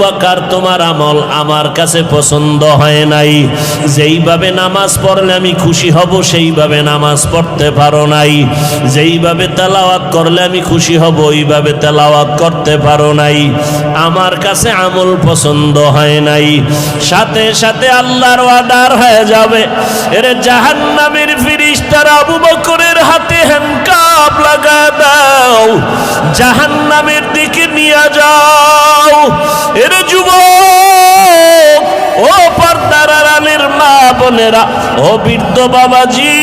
বাকার তোমার আমল আমার কাছে পছন্দ হয় নাই। যেইভাবে নামাজ পড়লে আমি খুশি হব, সেইভাবে নামাজ পড়তে পারো নাই। যেইভাবে তেলাওয়াত করলে আমি খুশি হব, ওইভাবে তেলাওয়াত করতে পারো নাই। আমার কাছে আমল পছন্দ হয় নাই। সাথে সাথে আল্লাহর অর্ডার হয়ে যাবে। এর জাহান্নামের ফিরিস্তার আবু বকরের হাতে হ্যান্ডকাপ লাগা দাও। জাহান্নামের দিকে নিয়ে যাও। এর যুব ও পর্দার আড়ালের মা বোনেরা, ও বৃদ্ধ বাবাজি,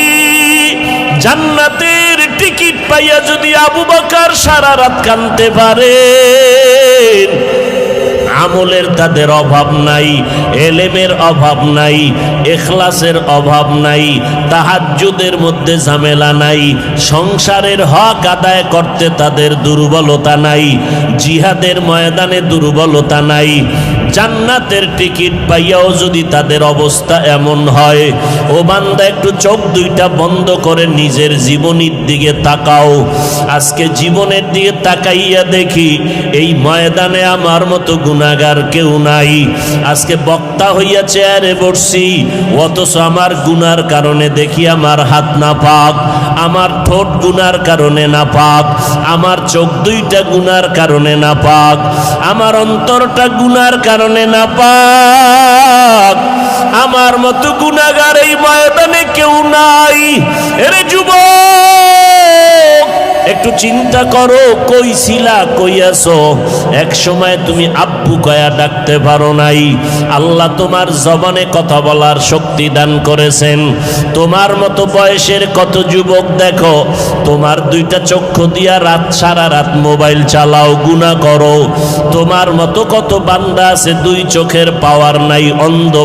জান্নাতের টিকিট পাইয়া যদি আবু বাকার সারা রাত কানতে পারে। আমলের তাদের অভাব নাই, এলেমের অভাব নাই, এখলাসের অভাব নাই, তাহাজ্জুদের মধ্যে ঝামেলা নাই, সংসারের হক আদায় করতে তাদের দুর্বলতা নাই, জিহাদের ময়দানে দুর্বলতা নাই জান্নাতের টিকিট পাইয়াও যদি তাদের অবস্থা এমন হয়, ও বান্দা একটু চোখ দুইটা বন্ধ করে নিজের জীবনীর দিকে তাকাও। আজকে জীবনের দিকে তাকাইয়া দেখি, এই ময়দানে আমার মতো গুণাগার কেউ নাই। আজকে বক্তা হইয়া চেয়ারে বসছি, অথচ আমার গুনার কারণে দেখি আমার হাত না পাক আমার ঠোঁট গুনার কারণে না পাক আমার চোখ দুইটা গুনার কারণে না পাক আমার অন্তরটা গুনার কারণে না পাক আমার মতো গুনাগার এই ময়দানে কেউ নাই। একটু চিন্তা করো কই ছিলা কই এক সময় তুমি আব্বু কয়া ডাকতে পারো নাই। আল্লাহ তোমার জবানে কথা বলার শক্তি দান করেছেন। তোমার মতো বয়সের কত যুবক দেখো, তোমার দুইটা চক্ষু দিয়া রাত, সারা রাত মোবাইল চালাও গুণা করো। তোমার মতো কত বান্দা আছে, দুই চোখের পাওয়ার নাই, অন্ধ